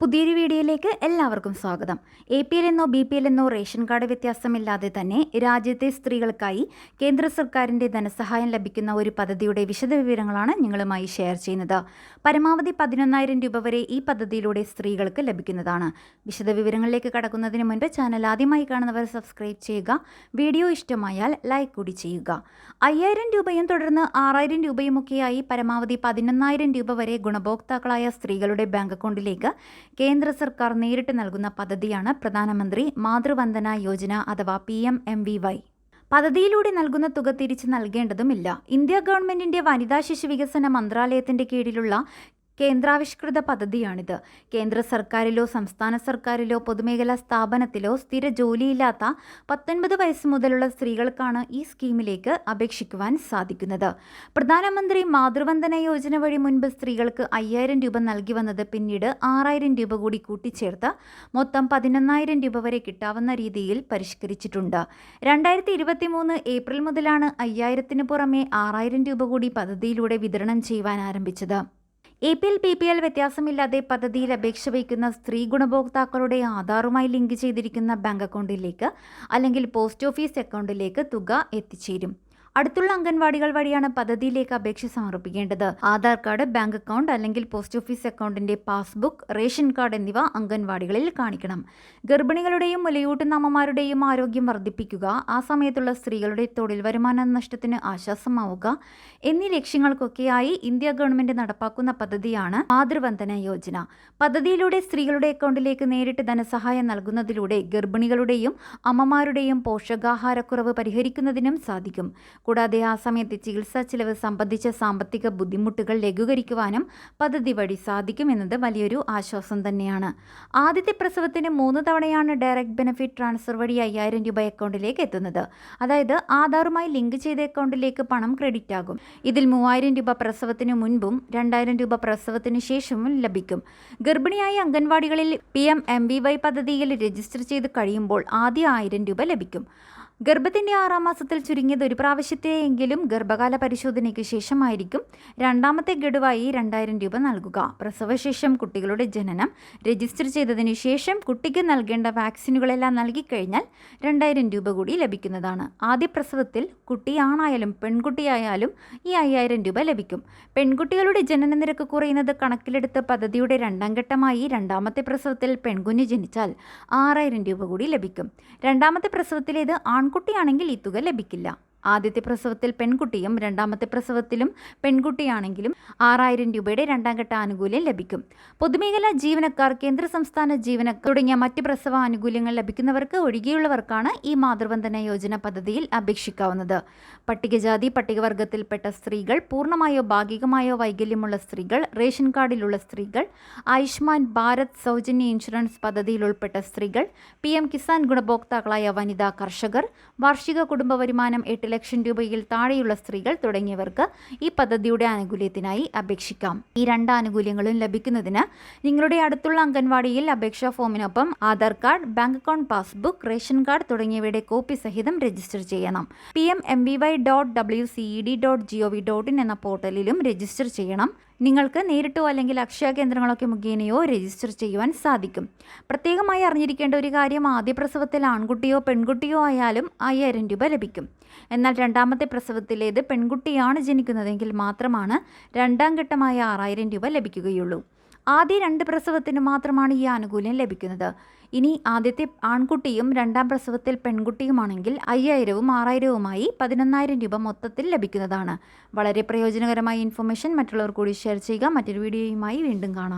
പുതിയൊരു വീഡിയോയിലേക്ക് എല്ലാവർക്കും സ്വാഗതം. എ പി എൽ എന്നോ ബി പി എൽ എന്നോ റേഷൻ കാർഡ് വ്യത്യാസമില്ലാതെ തന്നെ രാജ്യത്തെ സ്ത്രീകൾക്കായി കേന്ദ്ര സർക്കാരിന്റെ ധനസഹായം ലഭിക്കുന്ന ഒരു പദ്ധതിയുടെ വിശദവിവരങ്ങളാണ് നിങ്ങളുമായി ഷെയർ ചെയ്യുന്നത്. പരമാവധി പതിനൊന്നായിരം രൂപ വരെ ഈ പദ്ധതിയിലൂടെ സ്ത്രീകൾക്ക് ലഭിക്കുന്നതാണ്. വിശദവിവരങ്ങളിലേക്ക് കടക്കുന്നതിന് മുൻപ് ചാനൽ ആദ്യമായി കാണുന്നവർ സബ്സ്ക്രൈബ് ചെയ്യുക. വീഡിയോ ഇഷ്ടമായാൽ ലൈക്ക് കൂടി ചെയ്യുക. അയ്യായിരം രൂപയും തുടർന്ന് ആറായിരം രൂപയുമൊക്കെയായി പരമാവധി പതിനൊന്നായിരം രൂപ വരെ ഗുണഭോക്താക്കളായ സ്ത്രീകളുടെ ബാങ്ക് അക്കൗണ്ടിലേക്ക് കേന്ദ്ര സർക്കാർ നേരിട്ട് നൽകുന്ന പദ്ധതിയാണ് പ്രധാനമന്ത്രി മാതൃവന്ദന യോജന അഥവാ P M M V Y. പദ്ധതിയിലൂടെ നൽകുന്ന തുക തിരിച്ചു നൽകേണ്ടതുമില്ല. ഇന്ത്യ ഗവൺമെന്റിന്റെ വനിതാ ശിശു വികസന മന്ത്രാലയത്തിന്റെ കീഴിലുള്ള കേന്ദ്രാവിഷ്കൃത പദ്ധതിയാണിത്. കേന്ദ്ര സർക്കാരിലോ സംസ്ഥാന സർക്കാരിലോ പൊതുമേഖലാ സ്ഥാപനത്തിലോ സ്ഥിര ജോലിയില്ലാത്ത പത്തൊൻപത് വയസ്സ് മുതലുള്ള സ്ത്രീകൾക്കാണ് ഈ സ്കീമിലേക്ക് അപേക്ഷിക്കുവാൻ സാധിക്കുന്നത്. പ്രധാനമന്ത്രി മാതൃവന്ദന യോജന വഴി മുൻപ് സ്ത്രീകൾക്ക് അയ്യായിരം രൂപ നൽകി വന്നത് പിന്നീട് ആറായിരം രൂപ കൂടി കൂട്ടിച്ചേർത്ത് മൊത്തം പതിനൊന്നായിരം രൂപ വരെ കിട്ടാവുന്ന രീതിയിൽ പരിഷ്കരിച്ചിട്ടുണ്ട്. രണ്ടായിരത്തി ഇരുപത്തി മൂന്ന് ഏപ്രിൽ മുതലാണ് അയ്യായിരത്തിന് പുറമെ ആറായിരം രൂപ കൂടി പദ്ധതിയിലൂടെ വിതരണം ചെയ്യുവാൻ ആരംഭിച്ചത്. A P L P P L വ്യത്യാസമില്ലാതെ പദ്ധതിയിൽ അപേക്ഷ വയ്ക്കുന്ന സ്ത്രീ ഗുണഭോക്താക്കളുടെ ആധാറുമായി ലിങ്ക് ചെയ്തിരിക്കുന്ന ബാങ്ക് അക്കൗണ്ടിലേക്ക് അല്ലെങ്കിൽ പോസ്റ്റ് ഓഫീസ് അക്കൗണ്ടിലേക്ക് തുക എത്തിച്ചേരും. അടുത്തുള്ള അംഗൻവാടികൾ വഴിയാണ് പദ്ധതിയിലേക്ക് അപേക്ഷ സമർപ്പിക്കേണ്ടത്. ആധാർ കാർഡ് ബാങ്ക് അക്കൗണ്ട് അല്ലെങ്കിൽ പോസ്റ്റ് ഓഫീസ് അക്കൗണ്ടിന്റെ പാസ്ബുക്ക് റേഷൻ കാർഡ് എന്നിവ അംഗൻവാടികളിൽ കാണിക്കണം. ഗർഭിണികളുടെയും മുലയൂട്ടുന്ന അമ്മമാരുടെയും ആരോഗ്യം വർദ്ധിപ്പിക്കുക ആ സമയത്തുള്ള സ്ത്രീകളുടെ തൊഴിൽ വരുമാന നഷ്ടത്തിന് ആശ്വാസമാവുക എന്നീ ലക്ഷ്യങ്ങൾക്കൊക്കെയായി ഇന്ത്യ ഗവൺമെന്റ് നടപ്പാക്കുന്ന പദ്ധതിയാണ് മാതൃവന്ദന യോജന. പദ്ധതിയിലൂടെ സ്ത്രീകളുടെ അക്കൗണ്ടിലേക്ക് നേരിട്ട് ധനസഹായം നൽകുന്നതിലൂടെ ഗർഭിണികളുടെയും അമ്മമാരുടെയും പോഷകാഹാരക്കുറവ് പരിഹരിക്കുന്നതിനും സാധിക്കും. കൂടാതെ ആ സമയത്തെ ചികിത്സാ ചിലവ് സംബന്ധിച്ച സാമ്പത്തിക ബുദ്ധിമുട്ടുകൾ ലഘൂകരിക്കുവാനും പദ്ധതി വഴി സാധിക്കുമെന്നത് വലിയൊരു ആശ്വാസം തന്നെയാണ്. ആദ്യത്തെ പ്രസവത്തിന് മൂന്ന് തവണയാണ് ഡയറക്റ്റ് ബെനിഫിറ്റ് ട്രാൻസ്ഫർ വഴി അയ്യായിരം രൂപ അക്കൗണ്ടിലേക്ക് എത്തുന്നത്. അതായത് ആധാറുമായി ലിങ്ക് ചെയ്ത അക്കൗണ്ടിലേക്ക് പണം ക്രെഡിറ്റ് ആകും. ഇതിൽ മൂവായിരം രൂപ പ്രസവത്തിന് മുൻപും രണ്ടായിരം രൂപ പ്രസവത്തിന് ശേഷവും ലഭിക്കും. ഗർഭിണിയായ അംഗൻവാടികളിൽ P M M V Y പദ്ധതിയിൽ രജിസ്റ്റർ ചെയ്ത് കഴിയുമ്പോൾ ആദ്യ ആയിരം രൂപ ലഭിക്കും. ഗർഭത്തിന്റെ ആറാം മാസത്തിൽ ചുരുങ്ങിയത് ഒരു പ്രാവശ്യത്തെയെങ്കിലും ഗർഭകാല പരിശോധനയ്ക്ക് ശേഷമായിരിക്കും. രണ്ടാമത്തെ ഗഡുവായി രണ്ടായിരം രൂപ നൽകുക. പ്രസവശേഷം കുട്ടികളുടെ ജനനം രജിസ്റ്റർ ചെയ്തതിനു ശേഷം കുട്ടിക്ക് നൽകേണ്ട വാക്സിനുകളെല്ലാം നൽകിക്കഴിഞ്ഞാൽ രണ്ടായിരം രൂപ കൂടി ലഭിക്കുന്നതാണ്. ആദ്യ പ്രസവത്തിൽ കുട്ടിയാണായാലും പെൺകുട്ടിയായാലും ഈ അയ്യായിരം രൂപ ലഭിക്കും. പെൺകുട്ടികളുടെ ജനന നിരക്ക് കുറയുന്നത് കണക്കിലെടുത്ത് പദ്ധതിയുടെ രണ്ടാം ഘട്ടമായി രണ്ടാമത്തെ പ്രസവത്തിൽ പെൺകുഞ്ഞ് ജനിച്ചാൽ ആറായിരം രൂപ കൂടി ലഭിക്കും. രണ്ടാമത്തെ പ്രസവത്തിലേത് ആൺകുട്ടിയാണെങ്കിൽ ഈ തുക ലഭിക്കില്ല. ആദ്യത്തെ പ്രസവത്തിൽ പെൺകുട്ടിയും രണ്ടാമത്തെ പ്രസവത്തിലും പെൺകുട്ടിയാണെങ്കിലും ആറായിരം രൂപയുടെ രണ്ടാം ഘട്ട ആനുകൂല്യം ലഭിക്കും. പൊതുമേഖലാ ജീവനക്കാർ കേന്ദ്ര സംസ്ഥാന ജീവനക്കാർ തുടങ്ങിയ മറ്റ് പ്രസവ ആനുകൂല്യങ്ങൾ ലഭിക്കുന്നവർക്ക് ഒഴികെയുള്ളവർക്കാണ് ഈ മാതൃവന്ദന യോജന പദ്ധതിയിൽ അപേക്ഷിക്കാവുന്നത്. പട്ടികജാതി പട്ടികവർഗത്തിൽപ്പെട്ട സ്ത്രീകൾ പൂർണമായോ ഭാഗികമായോ വൈകല്യമുള്ള സ്ത്രീകൾ റേഷൻ കാർഡിലുള്ള സ്ത്രീകൾ ആയുഷ്മാൻ ഭാരത് സൗജന്യ ഇൻഷുറൻസ് പദ്ധതിയിൽ ഉൾപ്പെട്ട സ്ത്രീകൾ പി എം കിസാൻ ഗുണഭോക്താക്കളായ വനിതാ കർഷകർ വാർഷിക കുടുംബ വരുമാനം എട്ട് ലക്ഷം രൂപയിൽ താഴെയുള്ള സ്ത്രീകൾ തുടങ്ങിയവർക്ക് ഈ പദ്ധതിയുടെ ആനുകൂല്യത്തിനായി അപേക്ഷിക്കാം. ഈ രണ്ട് ആനുകൂല്യങ്ങളും ലഭിക്കുന്നതിന് നിങ്ങളുടെ അടുത്തുള്ള അംഗൻവാടിയിൽ അപേക്ഷാ ഫോമിനൊപ്പം Aadhaar card bank account passbook ration card തുടങ്ങിയവയുടെ കോപ്പി സഹിതം രജിസ്റ്റർ ചെയ്യണം. P M M V Y dot W C E D dot G O V dot in എന്ന പോർട്ടലിലും രജിസ്റ്റർ ചെയ്യണം. നിങ്ങൾക്ക് നേരിട്ടോ അല്ലെങ്കിൽ അക്ഷയ കേന്ദ്രങ്ങളൊക്കെ മുഖേനയോ രജിസ്റ്റർ ചെയ്യുവാൻ സാധിക്കും. പ്രത്യേകമായി അറിഞ്ഞിരിക്കേണ്ട ഒരു കാര്യം ആദ്യ പ്രസവത്തിൽ ആൺകുട്ടിയോ പെൺകുട്ടിയോ ആയാലും അയ്യായിരം രൂപ ലഭിക്കും. എന്നാൽ രണ്ടാമത്തെ പ്രസവത്തിലേത് പെൺകുട്ടിയാണ് ജനിക്കുന്നതെങ്കിൽ മാത്രമാണ് രണ്ടാം ഘട്ടമായ ആറായിരം രൂപ ലഭിക്കുകയുള്ളൂ. ആദ്യ രണ്ട് പ്രസവത്തിന് മാത്രമാണ് ഈ ആനുകൂല്യം ലഭിക്കുന്നത്. ഇനി ആദ്യത്തെ ആൺകുട്ടിയും രണ്ടാം പ്രസവത്തിൽ പെൺകുട്ടിയുമാണെങ്കിൽ അയ്യായിരവും ആറായിരവുമായി പതിനൊന്നായിരം രൂപ മൊത്തത്തിൽ ലഭിക്കുന്നതാണ്. വളരെ പ്രയോജനകരമായ ഇൻഫർമേഷൻ മറ്റുള്ളവർ കൂടി ഷെയർ ചെയ്യുക. മറ്റൊരു വീഡിയോയുമായി വീണ്ടും കാണാം.